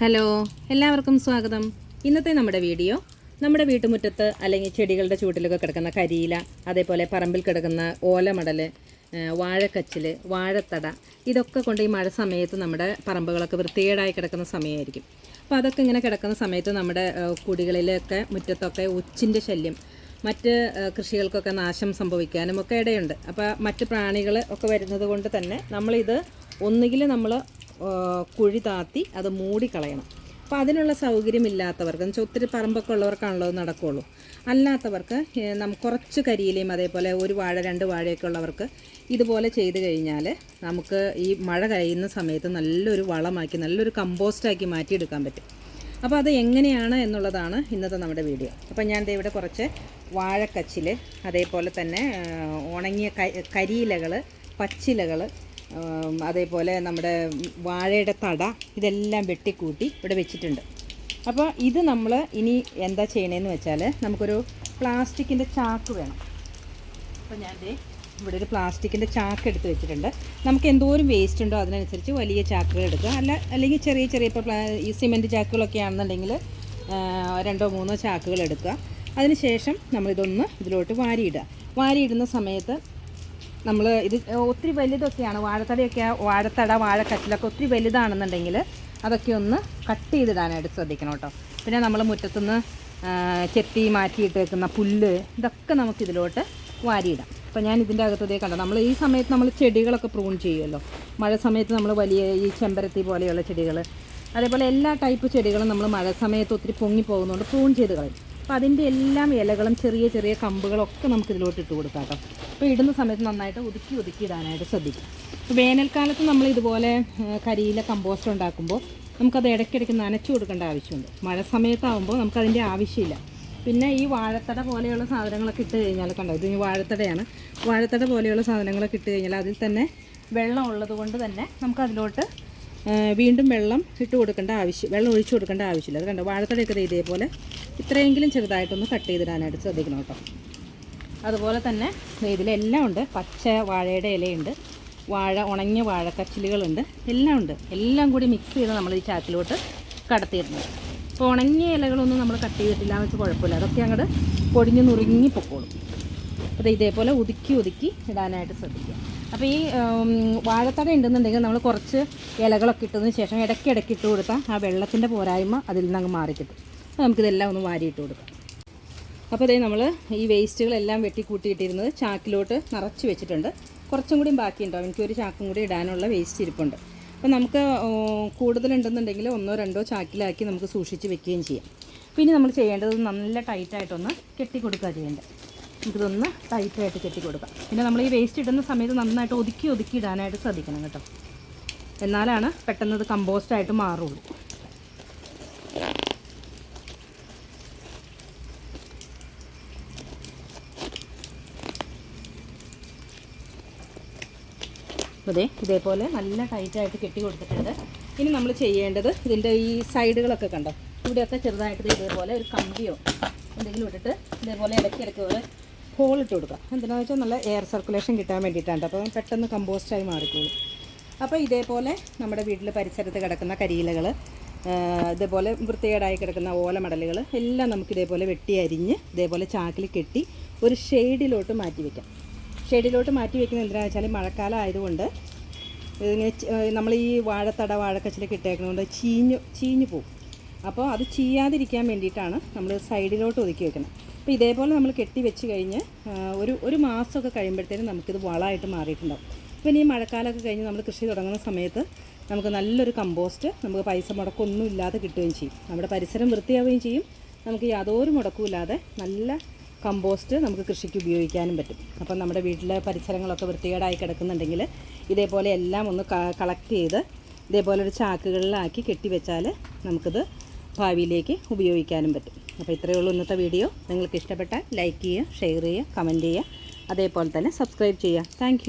Hello എല്ലാവർക്കും സ്വാഗതം. ഇന്നത്തെ നമ്മുടെ വീഡിയോ നമ്മുടെ വീട്ടുമുറ്റത്ത് അല്ലെങ്കിൽ ചെടികളുടെ ചൂട്ടിലൊക്കെ കിടക്കുന്ന കരിയില അതേപോലെ പറമ്പിൽ കിടക്കുന്ന ഓലമടൽ വാഴക്കച്ചിൽ വാഴത്തട ഇതൊക്കെ കൊണ്ട് ഈ മഴ സമയത്ത് നമ്മുടെ പറമ്പുകളൊക്കെ വൃത്തികേടായി കിടക്കുന്ന സമയമായിരിക്കും. അപ്പോൾ അതൊക്കെ ഇങ്ങനെ കിടക്കുന്ന സമയത്ത് നമ്മുടെ കുടികളിലൊക്കെ മുറ്റത്തൊക്കെ ഉച്ചിന്റെ ശല്യം മറ്റ് കൃഷികൾക്കൊക്കെ നാശം സംഭവിക്കാനും ഒക്കെ ഇടയുണ്ട്. അപ്പോൾ മറ്റ് പ്രാണികൾ ഒക്കെ വരുന്നത് കൊണ്ട് തന്നെ നമ്മളിത് ഒന്നുകിൽ നമ്മൾ കുഴി താത്തി അത് മൂടിക്കളയണം. അപ്പോൾ അതിനുള്ള സൗകര്യമില്ലാത്തവർക്ക് എന്ന് വെച്ചാൽ ഒത്തിരി പറമ്പൊക്കെ ഉള്ളവർക്കാണല്ലോ നടക്കുകയുള്ളൂ അല്ലാത്തവർക്ക് നമുക്ക് കുറച്ച് കരിയിലയും അതേപോലെ ഒരു വാഴ രണ്ട് വാഴയൊക്കെ ഉള്ളവർക്ക് ഇതുപോലെ ചെയ്ത് കഴിഞ്ഞാൽ നമുക്ക് ഈ മഴ കഴിയുന്ന സമയത്ത് നല്ലൊരു വളമാക്കി നല്ലൊരു കമ്പോസ്റ്റാക്കി മാറ്റിയെടുക്കാൻ പറ്റും. അപ്പോൾ അത് എങ്ങനെയാണ് എന്നുള്ളതാണ് ഇന്നത്തെ നമ്മുടെ വീഡിയോ. അപ്പോൾ ഞാൻ ഇവിടെ കുറച്ച് വാഴക്കച്ചിൽ അതേപോലെ തന്നെ ഉണങ്ങിയ കരിയിലകൾ പച്ചിലകൾ അതേപോലെ നമ്മുടെ വാഴയുടെ തട ഇതെല്ലാം വെട്ടിക്കൂട്ടി ഇവിടെ വെച്ചിട്ടുണ്ട്. അപ്പോൾ ഇത് നമ്മൾ ഇനി എന്താ ചെയ്യണേന്ന് വെച്ചാൽ നമുക്കൊരു പ്ലാസ്റ്റിക്കിന്റെ ചാക്ക് വേണം. അപ്പോൾ ഞാൻ ഇവിടെ ഒരു പ്ലാസ്റ്റിക്കിന്റെ ചാക്ക് എടുത്ത് വെച്ചിട്ടുണ്ട്. നമുക്ക് എന്തോരം വേസ്റ്റ് ഉണ്ടോ അതിനനുസരിച്ച് വലിയ ചാക്കുകൾ എടുക്കുക. അല്ല അല്ലെങ്കിൽ ചെറിയ ചെറിയ ഇപ്പോൾ ഈ സിമെന്റ് ചാക്കുകളൊക്കെ ആണെന്നുണ്ടെങ്കിൽ രണ്ടോ മൂന്നോ ചാക്കുകൾ എടുക്കുക. അതിനുശേഷം നമ്മളിതൊന്ന് ഇതിലോട്ട് വാരിയിടുക. വാരിയിടുന്ന സമയത്ത് നമ്മൾ ഇത് ഒത്തിരി വലുതൊക്കെയാണ്. വാഴത്തടയൊക്കെ വാഴത്തട വാഴക്കറ്റിലൊക്കെ ഒത്തിരി വലുതാണെന്നുണ്ടെങ്കിൽ അതൊക്കെ ഒന്ന് കട്ട് ചെയ്തിടാനായിട്ട് ശ്രദ്ധിക്കണം കേട്ടോ. പിന്നെ നമ്മൾ മുറ്റത്തുനിന്ന് ചെത്തി മാറ്റിയിട്ട് വെക്കുന്ന പുല്ല് ഇതൊക്കെ നമുക്ക് ഇതിലോട്ട് വാരിയിടാം. അപ്പോൾ ഞാൻ ഇതിന്റെ അകത്തതേ കണ്ടോ. നമ്മൾ ഈ സമയത്ത് നമ്മൾ ചെടികളൊക്കെ പ്രൂൺ ചെയ്യുമല്ലോ മഴ സമയത്ത് നമ്മൾ വലിയ ഈ ചെമ്പരത്തി പോലെയുള്ള ചെടികൾ അതേപോലെ എല്ലാ ടൈപ്പ് ചെടികളും നമ്മൾ മഴ സമയത്ത് ഒത്തിരി പൊങ്ങി പോകുന്നതുകൊണ്ട് പ്രൂൺ ചെയ്ത് കളയും. അപ്പോൾ അതിന്റെ എല്ലാം ഇലകളും ചെറിയ ചെറിയ കമ്പുകളൊക്കെ നമുക്ക് ഇതിലോട്ട് ഇട്ട് കൊടുക്കാം കേട്ടോ. അപ്പോൾ ഇടുന്ന സമയത്ത് നന്നായിട്ട് ഒതുക്കി ഒതുക്കി ഇടാനായിട്ട് ശ്രദ്ധിക്കും. അപ്പോൾ വേനൽക്കാലത്ത് നമ്മൾ ഇതുപോലെ കരിയില കമ്പോസ്റ്റ് ഉണ്ടാക്കുമ്പോൾ നമുക്കത് ഇടയ്ക്കിടയ്ക്ക് നനച്ചു കൊടുക്കേണ്ട ആവശ്യമുണ്ട്. മഴ സമയത്താവുമ്പോൾ നമുക്കതിന്റെ ആവശ്യമില്ല. പിന്നെ ഈ വാഴത്തട പോലെയുള്ള സാധനങ്ങളൊക്കെ ഇട്ട് കഴിഞ്ഞാൽ കണ്ടോ ഇത് വാഴത്തടയാണ്. വാഴത്തട പോലെയുള്ള സാധനങ്ങളൊക്കെ ഇട്ട് കഴിഞ്ഞാൽ അതിൽ തന്നെ വെള്ളം ഉള്ളത് കൊണ്ട് തന്നെ നമുക്കതിലോട്ട് വീണ്ടും വെള്ളം ഇട്ട് കൊടുക്കേണ്ട ആവശ്യം വെള്ളം ഒഴിച്ചു കൊടുക്കേണ്ട ആവശ്യമില്ല. അത് കണ്ടോ വാഴത്തടയൊക്കെ ഇതേപോലെ ഇത്രയെങ്കിലും ചെറുതായിട്ടൊന്ന് കട്ട് ചെയ്തിടാനായിട്ട് ശ്രദ്ധിക്കണം കേട്ടോ. അതുപോലെ തന്നെ ഇതിലെല്ലാം ഉണ്ട്. പച്ച വാഴയുടെ ഇലയുണ്ട്. വാഴ ഉണങ്ങിയ വാഴക്കച്ചിലുകളുണ്ട്. എല്ലാം ഉണ്ട്. എല്ലാം കൂടി മിക്സ് ചെയ്ത് നമ്മൾ ഈ ചാക്കിലോട്ട് കടത്തിയിടുന്നത് അപ്പോൾ ഉണങ്ങിയ ഇലകളൊന്നും നമ്മൾ കട്ട് ചെയ്തിട്ടില്ല എന്ന് വെച്ചാൽ കുഴപ്പമില്ല. അതൊക്കെ അങ്ങോട്ട് പൊടിഞ്ഞ് നുറുങ്ങി പൊക്കോളും. അപ്പോൾ ഇതേപോലെ ഒതുക്കി ഒതുക്കി ഇടാനായിട്ട് ശ്രദ്ധിക്കുക. അപ്പോൾ ഈ വാഴത്തട ഉണ്ടെന്നുണ്ടെങ്കിൽ നമ്മൾ കുറച്ച് ഇലകളൊക്കെ ഇട്ടതിന് ശേഷം ഇടയ്ക്ക് ഇടയ്ക്ക് ഇട്ട് കൊടുത്താൽ ആ വെള്ളത്തിന്റെ പോരായ്മ അതിൽ നിന്ന് അങ്ങ് മാറിക്കിട്ടും. അപ്പോൾ നമുക്കിതെല്ലാം ഒന്ന് വാരിയിട്ട് കൊടുക്കാം. അപ്പോൾ അതേ നമ്മൾ ഈ വേസ്റ്റുകളെല്ലാം വെട്ടി കൂട്ടിയിട്ടിരുന്നത് ചാക്കിലോട്ട് നിറച്ച് വെച്ചിട്ടുണ്ട്. കുറച്ചും കൂടിയും ബാക്കിയുണ്ടാവും എനിക്കൊരു ചാക്കും കൂടി ഇടാനുള്ള വേസ്റ്റ് ഇരിപ്പുണ്ട്. അപ്പോൾ നമുക്ക് കൂടുതലുണ്ടെന്നുണ്ടെങ്കിൽ ഒന്നോ രണ്ടോ ചാക്കിലാക്കി നമുക്ക് സൂക്ഷിച്ച് വെക്കുകയും ചെയ്യാം. പിന്നെ നമ്മൾ ചെയ്യേണ്ടത് നല്ല ടൈറ്റായിട്ടൊന്ന് കെട്ടിക്കൊടുക്കുക ചെയ്യേണ്ടത്. നമുക്കിതൊന്ന് ടൈറ്റായിട്ട് കെട്ടിക്കൊടുക്കാം. പിന്നെ നമ്മൾ ഈ വേസ്റ്റ് ഇടുന്ന സമയത്ത് നന്നായിട്ട് ഒതുക്കി ഒതുക്കി ഇടാനായിട്ട് ശ്രദ്ധിക്കണം കേട്ടോ. എന്നാലാണ് പെട്ടെന്ന് ഇത് കമ്പോസ്റ്റായിട്ട് മാറുള്ളൂ. അതെ ഇതേപോലെ നല്ല ടൈറ്റായിട്ട് കെട്ടി കൊടുത്തിട്ടുണ്ട്. ഇനി നമ്മൾ ചെയ്യേണ്ടത് ഇതിന്റെ ഈ സൈഡുകളൊക്കെ കണ്ടോ? ഇവിടെയൊക്കെ ചെറുതായിട്ട് ഇതേപോലെ ഒരു കമ്പിയോ എന്തെങ്കിലും ഇട്ടിട്ട് ഇതേപോലെ ഇടയ്ക്ക് ഇടയ്ക്ക് പോലെ ഹോൾ ഇട്ട് കൊടുക്കുക എന്തിനാണെന്ന് വെച്ചാൽ നല്ല എയർ സർക്കുലേഷൻ കിട്ടാൻ വേണ്ടിയിട്ടാണ് അപ്പോൾ പെട്ടെന്ന് കമ്പോസ്റ്റായി മാറിക്കോളും. അപ്പോൾ ഇതേപോലെ നമ്മുടെ വീട്ടിൽ പരിസരത്ത് കിടക്കുന്ന കരിയിലകൾ ഇതേപോലെ വൃത്തികേടായി കിടക്കുന്ന ഓലമടലുകൾ എല്ലാം നമുക്ക് ഇതേപോലെ വെട്ടി അരിഞ്ഞ് ഇതേപോലെ ചാക്കിൽ കെട്ടി ഒരു ഷെയ്ഡിലോട്ട് മാറ്റി വയ്ക്കാം ഷെയ്ഡിലോട്ട് മാറ്റി വെക്കുന്നത് എന്തിനാണെന്ന് വെച്ചാൽ മഴക്കാലം ആയതുകൊണ്ട് ഇതിങ്ങനെ നമ്മൾ ഈ വാഴത്തട വാഴക്കച്ചിലൊക്കെ ഇട്ടേക്കുന്നതുകൊണ്ട് ചീഞ്ഞു ചീഞ്ഞു പോകും അപ്പോൾ അത് ചീയാതിരിക്കാൻ വേണ്ടിയിട്ടാണ് നമ്മൾ സൈഡിലോട്ട് ഒതുക്കി വെക്കുന്നത്. അപ്പോൾ ഇതേപോലെ നമ്മൾ കെട്ടി വെച്ച് കഴിഞ്ഞ് ഒരു ഒരു മാസമൊക്കെ കഴിയുമ്പോഴത്തേനും നമുക്കിത് വളമായിട്ട് മാറിയിട്ടുണ്ടാവും. അപ്പോൾ ഈ മഴക്കാലമൊക്കെ കഴിഞ്ഞ് നമ്മൾ കൃഷി തുടങ്ങുന്ന സമയത്ത് നമുക്ക് നല്ലൊരു കമ്പോസ്റ്റ് നമുക്ക് പൈസ മുടക്കൊന്നും ഇല്ലാതെ കിട്ടുകയും ചെയ്യും. നമ്മുടെ പരിസരം വൃത്തിയാവുകയും ചെയ്യും. നമുക്ക് യാതൊരു മുടക്കുമില്ലാതെ നല്ല കമ്പോസ്റ്റ് നമുക്ക് കൃഷിക്ക് ഉപയോഗിക്കാനും പറ്റും. അപ്പം നമ്മുടെ വീട്ടിലെ പരിസരങ്ങളൊക്കെ വൃത്തികേടായി കിടക്കുന്നുണ്ടെങ്കിൽ ഇതേപോലെ എല്ലാം ഒന്ന് കളക്ട് ചെയ്ത് ഇതേപോലെ ഒരു ചാക്കുകളിലാക്കി കെട്ടിവെച്ചാൽ നമുക്കിത് ഭാവിയിലേക്ക് ഉപയോഗിക്കാനും പറ്റും. അപ്പോൾ ഇത്രയേ ഉള്ളൂ ഇന്നത്തെ വീഡിയോ. നിങ്ങൾക്ക് ഇഷ്ടപ്പെട്ടാൽ ലൈക്ക് ചെയ്യുക ഷെയർ ചെയ്യുക കമന്റ് ചെയ്യുക. അതേപോലെ തന്നെ സബ്സ്ക്രൈബ് ചെയ്യുക. താങ്ക്